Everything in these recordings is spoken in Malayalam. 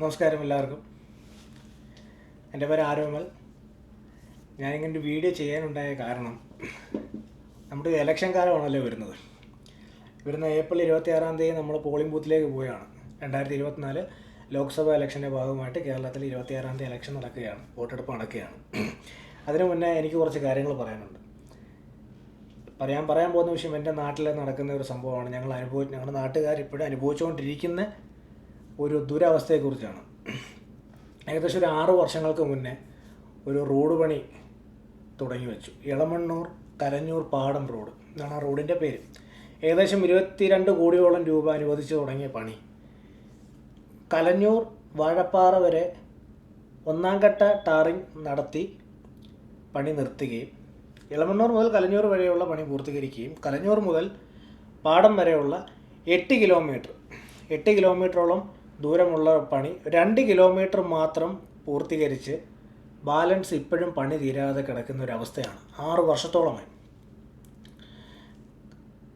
നമസ്കാരം എല്ലാവർക്കും. എന്റെ പേര് ആരോമൽ. ഞാനിങ്ങനെ ഒരു വീഡിയോ ചെയ്യാനുണ്ടായ കാരണം നമ്മുടെ ഇലക്ഷൻ കാലമാണല്ലോ വരുന്നത്. വരുന്ന ഏപ്രിൽ ഇരുപത്തി ആറാം തീയതി നമ്മൾ പോളിംഗ് ബൂത്തിലേക്ക് പോവുകയാണ്. രണ്ടായിരത്തി ഇരുപത്തിനാല് ലോക്സഭാ ഇലക്ഷന്റെ ഭാഗമായിട്ട് കേരളത്തിൽ ഇരുപത്തി ആറാം തീയതി ഇലക്ഷൻ നടക്കുകയാണ്. വോട്ടെടുപ്പ് നടക്കുകയാണ്. അതിനു മുന്നേ എനിക്ക് കുറച്ച് കാര്യങ്ങൾ പറയാനുണ്ട്. പറയാൻ പറയാൻ പോകുന്ന വിഷയം എന്റെ നാട്ടിൽ നടക്കുന്ന ഒരു സംഭവമാണ്. ഞങ്ങൾ അനുഭവിച്ച് ഞങ്ങളുടെ നാട്ടുകാർ ഇപ്പോഴും അനുഭവിച്ചുകൊണ്ടിരിക്കുന്ന ഒരു ദുരവസ്ഥയെക്കുറിച്ചാണ്. ഏകദേശം ഒരു ആറു വർഷങ്ങൾക്ക് മുന്നേ ഒരു റോഡ് പണി തുടങ്ങി വെച്ചു. ഇളമണ്ണൂർ കരഞ്ഞൂർ പാടം റോഡ് എന്നാണ് ആ റോഡിന്റെ പേര്. ഏകദേശം ഇരുപത്തിരണ്ട് കോടിയോളം രൂപ അനുവദിച്ച് തുടങ്ങിയ പണി. കലഞ്ഞൂർ വാഴപ്പാറ വരെ ഒന്നാം ഘട്ട ടാറിങ് നടത്തി പണി നിർത്തുകയും ഇളമണ്ണൂർ മുതൽ കലഞ്ഞൂർ വരെയുള്ള പണി പൂർത്തീകരിക്കുകയും കലഞ്ഞൂർ മുതൽ പാടം വരെയുള്ള എട്ട് കിലോമീറ്റർ എട്ട് കിലോമീറ്ററോളം ദൂരമുള്ള പണി രണ്ട് കിലോമീറ്റർ മാത്രം പൂർത്തീകരിച്ച് ബാലൻസ് ഇപ്പോഴും പണി തീരാതെ കിടക്കുന്ന ഒരു അവസ്ഥയാണ്. ആറ് വർഷത്തോളമായി.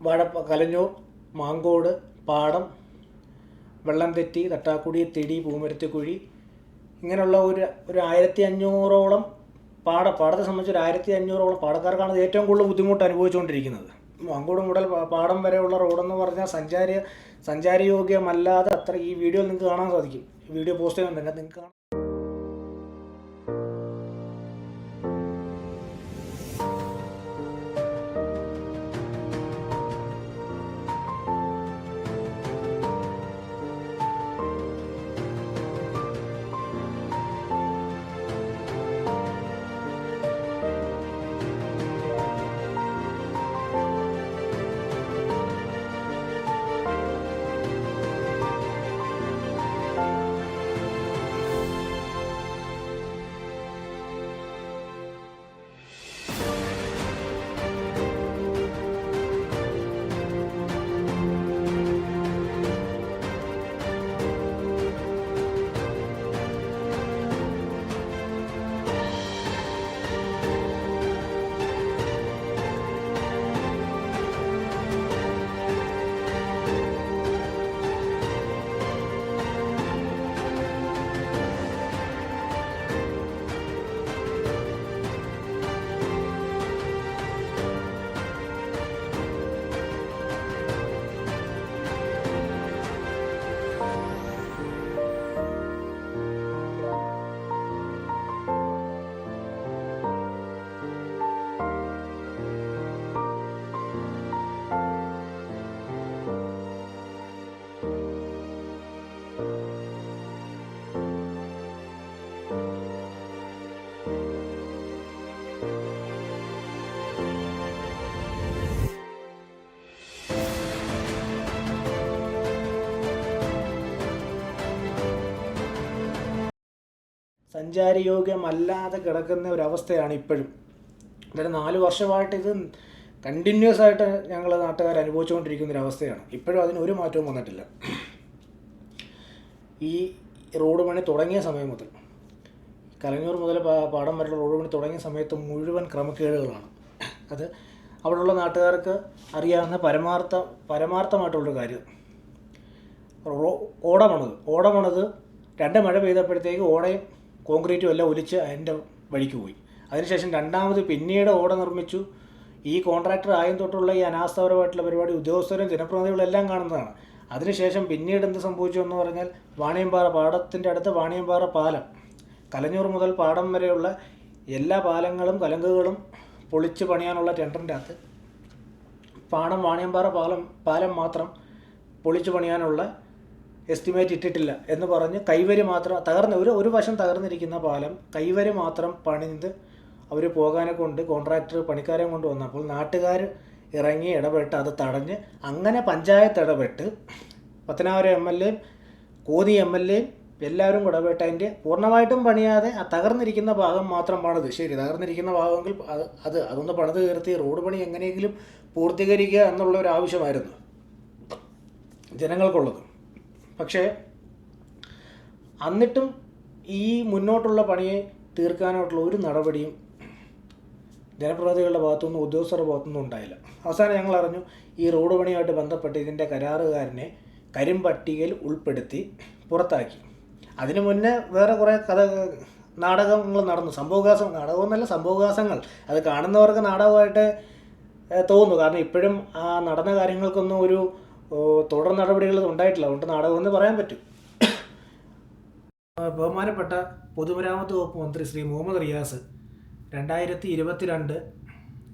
വാഴപ്പ കലഞ്ഞൂർ മാങ്കോട് പാടം വെള്ളം തെറ്റി തട്ടാക്കുടി തിടി പൂമരത്തിക്കുഴി ഇങ്ങനെയുള്ള ഒരു ഒരു ആയിരത്തി അഞ്ഞൂറോളം പാട പാടത്തെ സംബന്ധിച്ച് ഒരു ആയിരത്തി അഞ്ഞൂറോളം പാടക്കാർക്കാണ് ഏറ്റവും കൂടുതൽ ബുദ്ധിമുട്ട് അനുഭവിച്ചുകൊണ്ടിരിക്കുന്നത്. മാങ്കോട് മുതൽ പാടം വരെയുള്ള റോഡെന്ന് പറഞ്ഞാൽ സഞ്ചാരി സഞ്ചാരയോഗ്യമല്ലാതെ അത്ര ഈ വീഡിയോ നിങ്ങൾക്ക് കാണാൻ സാധിക്കും. വീഡിയോ പോസ്റ്റ് ചെയ്യുന്നുണ്ടെങ്കിൽ നിങ്ങൾക്ക് സഞ്ചാരയോഗ്യമല്ലാതെ കിടക്കുന്ന ഒരവസ്ഥയാണ് ഇപ്പോഴും. ഇവിടെ നാല് വർഷമായിട്ട് ഇത് കണ്ടിന്യൂസ് ആയിട്ട് ഞങ്ങൾ നാട്ടുകാർ അനുഭവിച്ചുകൊണ്ടിരിക്കുന്ന ഒരു അവസ്ഥയാണ് ഇപ്പോഴും അതിന് ഒരു മാറ്റവും വന്നിട്ടില്ല. ഈ റോഡ് പണി തുടങ്ങിയ സമയം മുതൽ കലഞ്ഞൂർ മുതൽ പാടം വരെയുള്ള റോഡ് പണി തുടങ്ങിയ സമയത്ത് മുഴുവൻ ക്രമക്കേടുകളാണ്. അത് അവിടെയുള്ള നാട്ടുകാർക്ക് അറിയാവുന്ന പരമാർത്ഥ പരമാർത്ഥമായിട്ടുള്ളൊരു കാര്യം. ഓടമണത്. ഓടമണത് രണ്ട് മഴ പെയ്തപ്പോഴത്തേക്ക് ഓടയും കോൺക്രീറ്റും എല്ലാം ഒലിച്ച് അതിന്റെ വഴിക്ക് പോയി. അതിനുശേഷം രണ്ടാമത് പിന്നീട് ഓട നിർമ്മിച്ചു. ഈ കോൺട്രാക്ടർ ആയും തൊട്ടുള്ള ഈ അനാസ്ഥാപരമായിട്ടുള്ള പരിപാടി ഉദ്യോഗസ്ഥരും ജനപ്രതിനിധികളും എല്ലാം കാണുന്നതാണ്. അതിനുശേഷം പിന്നീട് എന്ത് സംഭവിച്ചു എന്ന് പറഞ്ഞാൽ വാണിയമ്പാറ പാടത്തിന്റെ അടുത്ത് വാണിയമ്പാറ പാലം. കലഞ്ഞൂർ മുതൽ പാടം വരെയുള്ള എല്ലാ പാലങ്ങളും കലങ്കുകളും പൊളിച്ച് പണിയാനുള്ള ടെൻഡറിന്റെ അകത്ത് പാടം വാണിയമ്പാറ പാലം പാലം മാത്രം പൊളിച്ചു പണിയാനുള്ള എസ്റ്റിമേറ്റ് ഇട്ടിട്ടില്ല എന്ന് പറഞ്ഞ് കൈവരി മാത്രം തകർന്ന് ഒരു ഒരു വശം തകർന്നിരിക്കുന്ന പാലം കൈവരി മാത്രം പണിത് അവർ പോകാനെ കൊണ്ട് കോൺട്രാക്ടർ പണിക്കാരെ കൊണ്ട് വന്നപ്പോൾ നാട്ടുകാർ ഇറങ്ങി ഇടപെട്ട് അത് തടഞ്ഞ് അങ്ങനെ പഞ്ചായത്ത് ഇടപെട്ട് പത്തനാപുരം എം എൽ എയും കോതി എം എൽ എയും എല്ലാവരും കൂടെ ഇടപെട്ട് അതിന്റെ പൂർണമായിട്ടും പണിയാതെ ആ തകർന്നിരിക്കുന്ന ഭാഗം മാത്രം പണിത്. ശരി തകർന്നിരിക്കുന്ന ഭാഗമെങ്കിൽ അത് അത് അതൊന്ന് പണിത് കയർത്തി റോഡ് പണി എങ്ങനെയെങ്കിലും പൂർത്തീകരിക്കുക എന്നുള്ള ഒരു ആവശ്യമായിരുന്നു ജനങ്ങൾക്കുള്ളത്. പക്ഷേ എന്നിട്ടും ഈ മുന്നോട്ടുള്ള പണിയെ തീർക്കാനായിട്ടുള്ള ഒരു നടപടിയും ജനപ്രതിനിധികളുടെ ഭാഗത്തുനിന്നും ഉദ്യോഗസ്ഥരുടെ ഭാഗത്തുനിന്നും ഉണ്ടായില്ല. അവസാനം ഞങ്ങൾ അറിഞ്ഞു ഈ റോഡ് പണിയുമായിട്ട് ബന്ധപ്പെട്ട് ഇതിന്റെ കരാറുകാരനെ കരിമ്പട്ടികയിൽ ഉൾപ്പെടുത്തി പുറത്താക്കി. അതിനു മുന്നേ വേറെ കുറേ കഥ നാടകങ്ങൾ നടന്നു. സംഭവവികാസം നാടകമെന്നല്ല സംഭവകാസങ്ങൾ അത് കാണുന്നവർക്ക് നാടകമായിട്ട് തോന്നുന്നു. കാരണം ഇപ്പോഴും ആ നടന്ന കാര്യങ്ങൾക്കൊന്നും ഒരു തുടർ നടപടികൾ ഉണ്ടായിട്ടില്ല. അതുകൊണ്ട് നാടകമെന്ന് പറയാൻ പറ്റും. ബഹുമാനപ്പെട്ട പൊതുമരാമത്ത് വകുപ്പ് മന്ത്രി ശ്രീ മുഹമ്മദ് റിയാസ് രണ്ടായിരത്തി ഇരുപത്തിരണ്ട്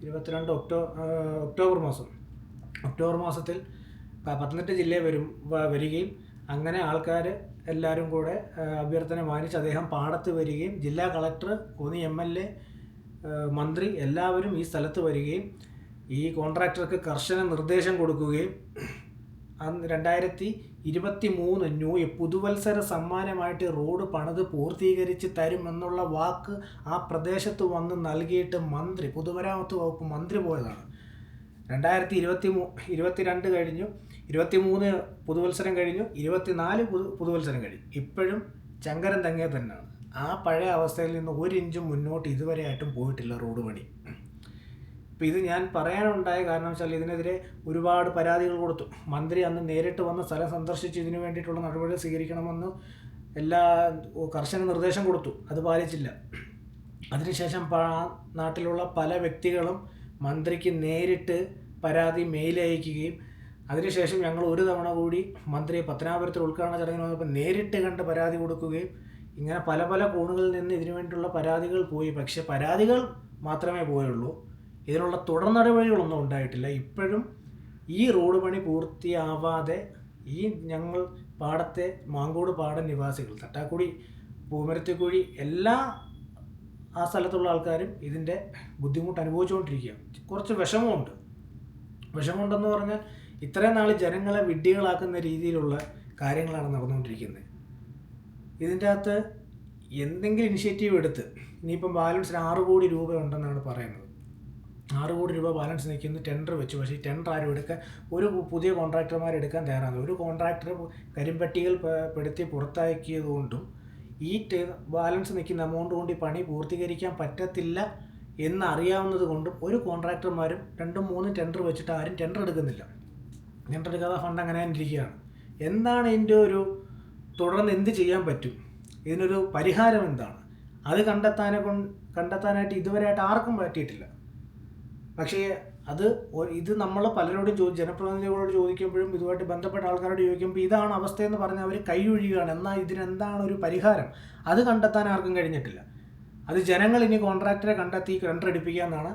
ഇരുപത്തിരണ്ട് ഒക്ടോ ഒക്ടോബർ മാസം ഒക്ടോബർ മാസത്തിൽ പത്തനംതിട്ട ജില്ലയിൽ വരും വരികയും അങ്ങനെ ആൾക്കാർ എല്ലാവരും കൂടെ അഭ്യർത്ഥന മാനിച്ച് അദ്ദേഹം പാടത്ത് വരികയും ജില്ലാ collector Konni M L A മന്ത്രി എല്ലാവരും ഈ സ്ഥലത്ത് വരികയും ഈ കോൺട്രാക്ടർക്ക് കർശന നിർദ്ദേശം കൊടുക്കുകയും രണ്ടായിരത്തി ഇരുപത്തി മൂന്ന് ന്യൂ പുതുവത്സര സമ്മാനമായിട്ട് റോഡ് പണിത് പൂർത്തീകരിച്ച് തരുമെന്നുള്ള വാക്ക് ആ പ്രദേശത്ത് വന്ന് നൽകിയിട്ട് മന്ത്രി പൊതുമരാമത്ത് വകുപ്പ് മന്ത്രി പോയതാണ്. രണ്ടായിരത്തി ഇരുപത്തി മൂ ഇരുപത്തിരണ്ട് കഴിഞ്ഞു ഇരുപത്തി മൂന്ന് പുതുവത്സരം കഴിഞ്ഞു ഇരുപത്തിനാല് പുതു പുതുവത്സരം കഴിഞ്ഞു. ഇപ്പോഴും ചങ്കരൻ തങ്ങേ തന്നെയാണ്. ആ പഴയ അവസ്ഥയിൽ നിന്ന് ഒരു ഇഞ്ചും മുന്നോട്ട് ഇതുവരെയായിട്ടും പോയിട്ടില്ല റോഡ് പണി. ഇപ്പം ഇത് ഞാൻ പറയാനുണ്ടായ കാരണം വെച്ചാൽ ഇതിനെതിരെ ഒരുപാട് പരാതികൾ കൊടുത്തു. മന്ത്രി അന്ന് നേരിട്ട് വന്ന് സ്ഥലം സന്ദർശിച്ച് ഇതിനു വേണ്ടിയിട്ടുള്ള നടപടികൾ സ്വീകരിക്കണമെന്ന് എല്ലാ കർശന നിർദ്ദേശം കൊടുത്തു. അത് പാലിച്ചില്ല. അതിനുശേഷം നാട്ടിലുള്ള പല വ്യക്തികളും മന്ത്രിക്ക് നേരിട്ട് പരാതി മെയിൽ അയക്കുകയും അതിനുശേഷം ഞങ്ങൾ ഒരു തവണ കൂടി മന്ത്രി പത്തനാപുരത്തിൽ ഉദ്ഘാടന ചടങ്ങിന് വന്നപ്പോൾ നേരിട്ട് കണ്ട് പരാതി കൊടുക്കുകയും ഇങ്ങനെ പല പല കോണുകളിൽ നിന്ന് ഇതിനു വേണ്ടിയിട്ടുള്ള പരാതികൾ പോയി. പക്ഷേ പരാതികൾ മാത്രമേ പോയുള്ളൂ. ഇതിനുള്ള തുടർ നടപടികളൊന്നും ഉണ്ടായിട്ടില്ല. ഇപ്പോഴും ഈ റോഡ് പണി പൂർത്തിയാവാതെ ഈ ഞങ്ങൾ പാടത്തെ മാങ്കോട് പാട നിവാസികൾ തട്ടാക്കുടി പൂമരത്തിക്കുഴി എല്ലാ ആ സ്ഥലത്തുള്ള ആൾക്കാരും ഇതിന്റെ ബുദ്ധിമുട്ട് അനുഭവിച്ചുകൊണ്ടിരിക്കുകയാണ്. കുറച്ച് വിഷമമുണ്ട്. വിഷമമുണ്ടെന്ന് പറഞ്ഞാൽ ഇത്രയും നാൾ ജനങ്ങളെ വിഡ്ഢികളാക്കുന്ന രീതിയിലുള്ള കാര്യങ്ങളാണ് നടന്നുകൊണ്ടിരിക്കുന്നത്. ഇതിന്റെ അകത്ത് എന്തെങ്കിലും ഇനിഷ്യേറ്റീവ് എടുത്ത് ഇനിയിപ്പം ബാലൻസിന് ആറ് കോടി രൂപ ഉണ്ടെന്നാണ് പറയുന്നത്. ആറ് കോടി രൂപ ബാലൻസ് നിൽക്കുന്ന ടെൻഡർ വെച്ചു. പക്ഷേ ഈ ടെൻഡർ ആരും എടുക്കാൻ ഒരു പുതിയ കോൺട്രാക്ടർമാർ എടുക്കാൻ തയ്യാറാണ്. ഒരു കോൺട്രാക്ടർ കരിമ്പട്ടികൾ പെടുത്തി പുറത്താക്കിയതുകൊണ്ടും ഈ ബാലൻസ് നിൽക്കുന്ന എമൗണ്ട് കൊണ്ട് ഈ പണി പൂർത്തീകരിക്കാൻ പറ്റത്തില്ല എന്നറിയാവുന്നത് കൊണ്ടും ഒരു കോൺട്രാക്ടർമാരും രണ്ടും മൂന്നും ടെൻഡർ വെച്ചിട്ട് ആരും ടെൻഡർ എടുക്കുന്നില്ല. ടെൻഡർ എടുക്കാതെ ഫണ്ട് അങ്ങനെ ഇരിക്കുകയാണ്. എന്താണ് ഇതിന്റെ ഒരു തുടർന്ന് എന്ത് ചെയ്യാൻ പറ്റും? ഇതിനൊരു പരിഹാരം എന്താണ്? അത് കണ്ടെത്താനെ കൊണ്ട് കണ്ടെത്താനായിട്ട് ഇതുവരെയായിട്ട് ആർക്കും പറ്റിയിട്ടില്ല. പക്ഷേ അത് ഇത് നമ്മൾ പലരോടും ചോദി ജനപ്രതിനിധികളോട് ചോദിക്കുമ്പോഴും ഇതുമായിട്ട് ബന്ധപ്പെട്ട ആൾക്കാരോട് ചോദിക്കുമ്പോൾ ഇതാണ് അവസ്ഥ അവസ്ഥയെന്ന് പറഞ്ഞ് അവർ കൈയൊഴിയുകയാണ് എന്നാൽ ഇതിനെന്താണ് ഒരു പരിഹാരം? അത് കണ്ടെത്താൻ ആർക്കും കഴിഞ്ഞിട്ടില്ല. അത് ജനങ്ങൾ ഇനി കോൺട്രാക്ടറെ കണ്ടെത്തി ടെൻഡർ എടുപ്പിക്കുക എന്നാണ്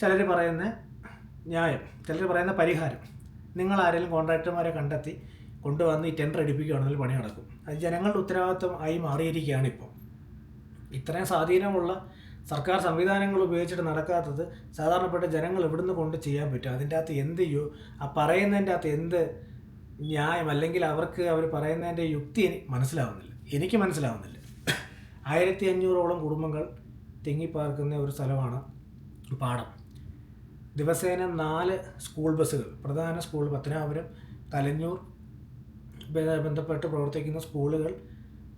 ചിലർ പറയുന്ന ന്യായം. ചിലർ പറയുന്ന പരിഹാരം. നിങ്ങൾ ആരെങ്കിലും കോൺട്രാക്ടർമാരെ കണ്ടെത്തി കൊണ്ടുവന്ന് ഈ ടെൻഡർ അടിപ്പിക്കുകയാണെങ്കിൽ പണി നടക്കും. അത് ജനങ്ങളുടെ ഉത്തരവാദിത്വം ആയി മാറിയിരിക്കുകയാണ് ഇപ്പോൾ ഇത്രയും സ്വാധീനമുള്ള സർക്കാർ സംവിധാനങ്ങൾ ഉപയോഗിച്ചിട്ട് നടക്കാത്തത് സാധാരണപ്പെട്ട ജനങ്ങൾ എവിടുന്ന് കൊണ്ട് ചെയ്യാൻ പറ്റും? അതിന്റെ അകത്ത് എന്ത് യു ആ പറയുന്നതിന്റെ അകത്ത് എന്ത് ന്യായം അല്ലെങ്കിൽ അവർക്ക് അവർ പറയുന്നതിന്റെ യുക്തി മനസ്സിലാവുന്നില്ല. എനിക്ക് മനസ്സിലാവുന്നില്ല. ആയിരത്തി അഞ്ഞൂറോളം കുടുംബങ്ങൾ തിങ്ങിപ്പാർക്കുന്ന ഒരു സ്ഥലമാണ് പാടം. ദിവസേന നാല് സ്കൂൾ ബസ്സുകൾ പ്രധാന സ്കൂൾ പത്തനാപുരം കലഞ്ഞൂർ ബ- ബന്ധപ്പെട്ട് പ്രവർത്തിക്കുന്ന സ്കൂളുകൾ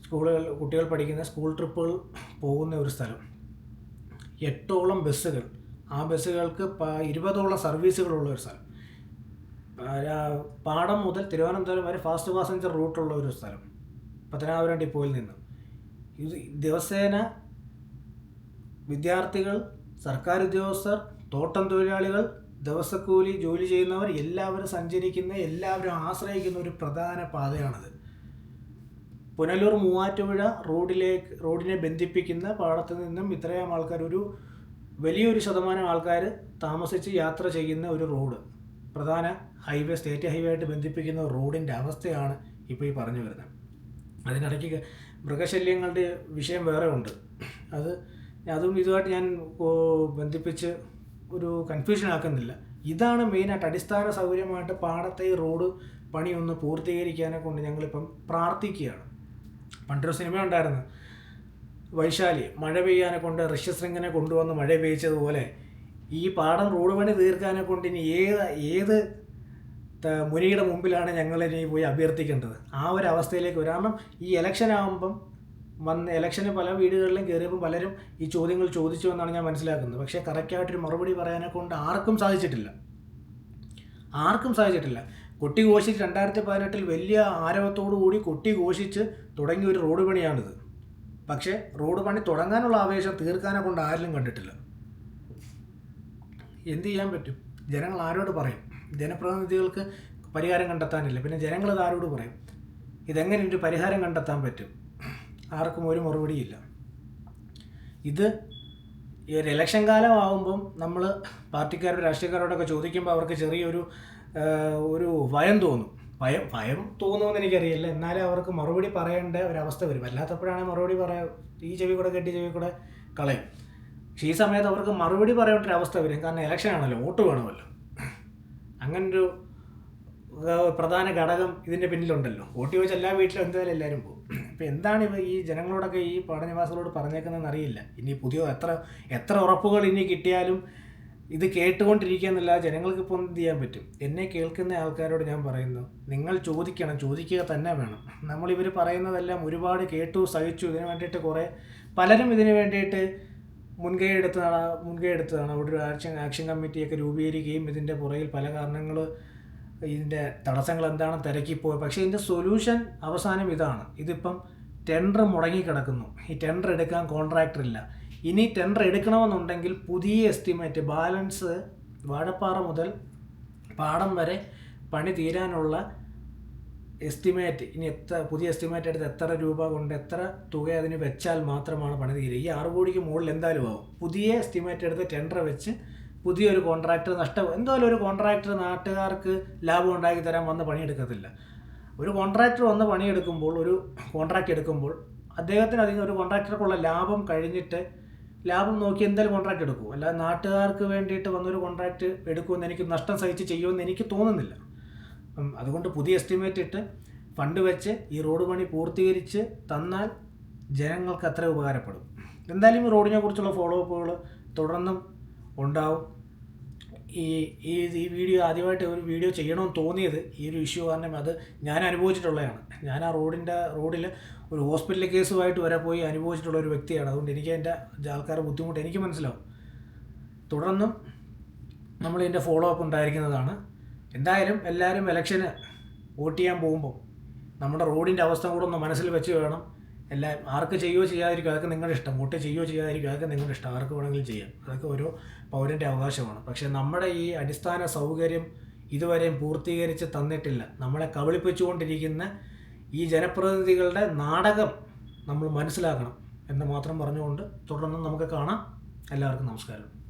സ്കൂളുകൾ കുട്ടികൾ പഠിക്കുന്ന സ്കൂൾ ട്രിപ്പുകൾ പോകുന്ന ഒരു സ്ഥലം. എട്ടോളം ബസ്സുകൾ. ആ ബസ്സുകൾക്ക് ഇരുപതോളം സർവീസുകളുള്ള ഒരു സ്ഥലം. പാടം മുതൽ തിരുവനന്തപുരം വരെ ഫാസ്റ്റ് പാസഞ്ചർ റൂട്ടുള്ള ഒരു സ്ഥലം. പത്തനാപുരം ഡിപ്പോയിൽ നിന്ന്. ഇത് ദിവസേന വിദ്യാർത്ഥികൾ സർക്കാർ ഉദ്യോഗസ്ഥർ തോട്ടം തൊഴിലാളികൾ ദിവസക്കൂലി ജോലി ചെയ്യുന്നവർ എല്ലാവരും സഞ്ചരിക്കുന്ന എല്ലാവരും ആശ്രയിക്കുന്ന ഒരു പ്രധാന പാതയാണത്. പുനലൂർ മൂവാറ്റുപുഴ റോഡിലേക്ക് റോഡിനെ ബന്ധിപ്പിക്കുന്ന പാടത്ത് നിന്നും ഇത്രയും ആൾക്കാർ ഒരു വലിയൊരു ശതമാനം ആൾക്കാർ താമസിച്ച് യാത്ര ചെയ്യുന്ന ഒരു റോഡ്. പ്രധാന ഹൈവേ സ്റ്റേറ്റ് ഹൈവേ ആയിട്ട് ബന്ധിപ്പിക്കുന്ന റോഡിന്റെ അവസ്ഥയാണ് ഇപ്പോൾ ഈ പറഞ്ഞു വരുന്നത്. അതിനിടയ്ക്ക് മൃഗശല്യങ്ങളുടെ വിഷയം വേറെ ഉണ്ട്. അത് അതും ഇതുമായിട്ട് ഞാൻ ബന്ധിപ്പിച്ച് ഒരു കൺഫ്യൂഷൻ ആക്കുന്നില്ല. ഇതാണ് മെയിനായിട്ട് അടിസ്ഥാന സൗകര്യമായിട്ട് പാടത്തെ റോഡ് പണിയൊന്ന് പൂർത്തീകരിക്കാനെ കൊണ്ട് ഞങ്ങളിപ്പം പ്രാർത്ഥിക്കുകയാണ്. പണ്ടൊരു സിനിമ ഉണ്ടായിരുന്നു. വൈശാലി മഴ പെയ്യാനെ കൊണ്ട് ഋഷ്യശൃംഖനെ കൊണ്ടുവന്ന് മഴ പെയ്ച്ചതുപോലെ ഈ പാടം റോഡ് പണി തീർക്കാനെ കൊണ്ട് ഇനി ഏത് ഏത് മുനിയുടെ മുമ്പിലാണ് ഞങ്ങൾ ഇനി പോയി അഭ്യർത്ഥിക്കേണ്ടത്? ആ ഒരു അവസ്ഥയിലേക്ക് വരും. കാരണം ഈ ഇലക്ഷൻ ആകുമ്പം വന്ന് ഇലക്ഷന് പല വീടുകളിലും കയറിയപ്പോൾ പലരും ഈ ചോദ്യങ്ങൾ ചോദിച്ചു എന്നാണ് ഞാൻ മനസ്സിലാക്കുന്നത്. പക്ഷേ കറക്റ്റായിട്ടൊരു മറുപടി പറയാനെ കൊണ്ട് ആർക്കും സാധിച്ചിട്ടില്ല. ആർക്കും സാധിച്ചിട്ടില്ല. കൊട്ടി ഘോഷിച്ച് രണ്ടായിരത്തി പതിനെട്ടിൽ വലിയ ആരവത്തോടു കൂടി കൊട്ടി ഘോഷിച്ച് തുടങ്ങിയ ഒരു റോഡ് പണിയാണിത്. പക്ഷേ റോഡ് പണി തുടങ്ങാനുള്ള ആവേശം തീർക്കാനെ കൊണ്ട് ആരിലും കണ്ടിട്ടില്ല. എന്ത് ചെയ്യാൻ പറ്റും? ജനങ്ങൾ ആരോട് പറയും? ജനപ്രതിനിധികൾക്ക് പരിഹാരം കണ്ടെത്താനില്ല. പിന്നെ ജനങ്ങൾ ഇത് ആരോട് പറയും? ഇതെങ്ങനെ ഒരു പരിഹാരം കണ്ടെത്താൻ പറ്റും? ആർക്കും ഒരു മറുപടിയില്ല. ഇത് ഒരു ഇലക്ഷൻ കാലം ആകുമ്പം നമ്മൾ പാർട്ടിക്കാരോട് രാഷ്ട്രീയക്കാരോടൊക്കെ ചോദിക്കുമ്പോൾ അവർക്ക് ചെറിയൊരു ഒരു ഭയം തോന്നും. ഭയം ഭയം തോന്നുമെന്ന് എനിക്കറിയില്ല. എന്നാലും അവർക്ക് മറുപടി പറയേണ്ട ഒരവസ്ഥ വരും. അല്ലാത്തപ്പോഴാണ് മറുപടി പറയാം ഈ ചെവി കൂടെ കെട്ടി ചെവി കൂടെ കളയും. പക്ഷേ ഈ സമയത്ത് അവർക്ക് മറുപടി പറയേണ്ട ഒരു അവസ്ഥ വരും. കാരണം ഇലക്ഷൻ ആണല്ലോ വോട്ട് വേണമല്ലോ. അങ്ങനൊരു പ്രധാന ഘടകം ഇതിന്റെ പിന്നിലുണ്ടല്ലോ. വോട്ട് ചോദിച്ചാൽ എല്ലാ വീട്ടിലും എന്തായാലും എല്ലാവരും പോകും. ഇപ്പം എന്താണ് ഇവ ഈ ജനങ്ങളോടൊക്കെ ഈ പഠനവാസികളോട് പറഞ്ഞേക്കുന്നതെന്ന് അറിയില്ല. ഇനി പുതിയ എത്ര എത്ര ഉറപ്പുകൾ ഇനി കിട്ടിയാലും ഇത് കേട്ടുകൊണ്ടിരിക്കുക എന്നല്ല ജനങ്ങൾക്ക് ഇപ്പോൾ എന്ത് ചെയ്യാൻ പറ്റും? എന്നെ കേൾക്കുന്ന ആൾക്കാരോട് ഞാൻ പറയുന്നു നിങ്ങൾ ചോദിക്കണം ചോദിക്കുക തന്നെ വേണം. നമ്മളിവർ പറയുന്നതെല്ലാം ഒരുപാട് കേട്ടു സഹിച്ചു. ഇതിന് വേണ്ടിയിട്ട് കുറേ പലരും ഇതിന് വേണ്ടിയിട്ട് മുൻകൈ എടുത്തതാണ് മുൻകൈ എടുത്തതാണ്. അവിടെ ഒരു ആക്ഷൻ ആക്ഷൻ കമ്മിറ്റിയൊക്കെ രൂപീകരിക്കുകയും ഇതിന്റെ പുറകിൽ പല കാരണങ്ങൾ ഇതിന്റെ തടസ്സങ്ങൾ എന്താണെന്ന് തിരക്കിപ്പോയി. പക്ഷേ ഇതിന്റെ സൊല്യൂഷൻ അവസാനം ഇതാണ്. ഇതിപ്പം ടെൻഡർ മുടങ്ങി കിടക്കുന്നു ഈ ടെൻഡർ എടുക്കാൻ കോൺട്രാക്ടർ ഇല്ല. ഇനി ടെൻഡർ എടുക്കണമെന്നുണ്ടെങ്കിൽ പുതിയ എസ്റ്റിമേറ്റ് ബാലൻസ് വാഴപ്പാറ മുതൽ പാടം വരെ പണി തീരാനുള്ള എസ്റ്റിമേറ്റ് ഇനി എത്ര പുതിയ എസ്റ്റിമേറ്റ് എടുത്ത് എത്ര രൂപ കൊണ്ട് എത്ര തുക അതിന് വെച്ചാൽ മാത്രമാണ് പണി തീരുക. ഈ ആറ് കോടിക്ക് മുകളിൽ എന്തായാലും ആവും. പുതിയ എസ്റ്റിമേറ്റ് എടുത്ത് ടെൻഡർ വെച്ച് പുതിയൊരു കോൺട്രാക്ടർ നഷ്ടം എന്തായാലും ഒരു കോൺട്രാക്ടർ നാട്ടുകാർക്ക് ലാഭം ഉണ്ടാക്കി തരാൻ വന്ന് പണിയെടുക്കത്തില്ല. ഒരു കോൺട്രാക്ടർ വന്ന് പണിയെടുക്കുമ്പോൾ ഒരു കോൺട്രാക്ട് എടുക്കുമ്പോൾ അദ്ദേഹത്തിന് അതിന് ഒരു കോൺട്രാക്ടർക്കുള്ള ലാഭം കഴിഞ്ഞിട്ട് ലാഭം നോക്കി എന്തായാലും കോൺട്രാക്ട് എടുക്കും. അല്ല നാട്ടുകാർക്ക് വേണ്ടിയിട്ട് വന്നൊരു കോൺട്രാക്ട് എടുക്കുമെന്ന് എനിക്ക് നഷ്ടം സഹിച്ച് ചെയ്യുമെന്ന് എനിക്ക് തോന്നുന്നില്ല. അതുകൊണ്ട് പുതിയ എസ്റ്റിമേറ്റ് ഇട്ട് ഫണ്ട് വെച്ച് ഈ റോഡ് പണി പൂർത്തീകരിച്ച് തന്നാൽ ജനങ്ങൾക്ക് അത്ര ഉപകാരപ്പെടും. എന്തായാലും ഈ റോഡിനെ കുറിച്ചുള്ള ഫോളോ അപ്പുകൾ തുടർന്നും ഉണ്ടാവും. ഈ ഈ ഈ വീഡിയോ ആദ്യമായിട്ട് ഒരു വീഡിയോ ചെയ്യണമെന്ന് തോന്നിയത് ഈ ഒരു ഇഷ്യൂ കാരണം അത് ഞാൻ അനുഭവിച്ചിട്ടുള്ളതാണ്. ഞാൻ ആ റോഡിന്റെ റോഡിൽ ഒരു ഹോസ്പിറ്റൽ കേസുമായിട്ട് വരെ പോയി അനുഭവിച്ചിട്ടുള്ള ഒരു വ്യക്തിയാണ്. അതുകൊണ്ട് എനിക്ക് എന്റെ ആൾക്കാരുടെ ബുദ്ധിമുട്ട് എനിക്ക് മനസ്സിലാവും. തുടർന്നും നമ്മൾ ഇതിന്റെ ഫോളോ അപ്പ് ഉണ്ടായിരിക്കുന്നതാണ്. എന്തായാലും എല്ലാവരും ഇലക്ഷന് വോട്ട് ചെയ്യാൻ പോകുമ്പോൾ നമ്മുടെ റോഡിന്റെ അവസ്ഥ കൂടെ ഒന്ന് മനസ്സിൽ വെച്ച് വേണം. എല്ലാ ആർക്ക് ചെയ്യുകയോ ചെയ്യാതിരിക്കും അതൊക്കെ നിങ്ങളുടെ ഇഷ്ടം. വോട്ട് ചെയ്യുകയോ ചെയ്യാതിരിക്കും അതൊക്കെ നിങ്ങളുടെ ഇഷ്ടം. ആർക്ക് വേണമെങ്കിലും ചെയ്യാം. അതൊക്കെ ഓരോ പൗരന്റെ അവകാശമാണ്. പക്ഷേ നമ്മുടെ ഈ അടിസ്ഥാന സൗകര്യം ഇതുവരെയും പൂർത്തീകരിച്ച് തന്നിട്ടില്ല. നമ്മളെ കബളിപ്പിച്ചുകൊണ്ടിരിക്കുന്ന ഈ ജനപ്രതിനിധികളുടെ നാടകം നമ്മൾ മനസ്സിലാക്കണം എന്ന് മാത്രം പറഞ്ഞുകൊണ്ട് തുടർന്ന് നമുക്ക് കാണാം. എല്ലാവർക്കും നമസ്കാരം.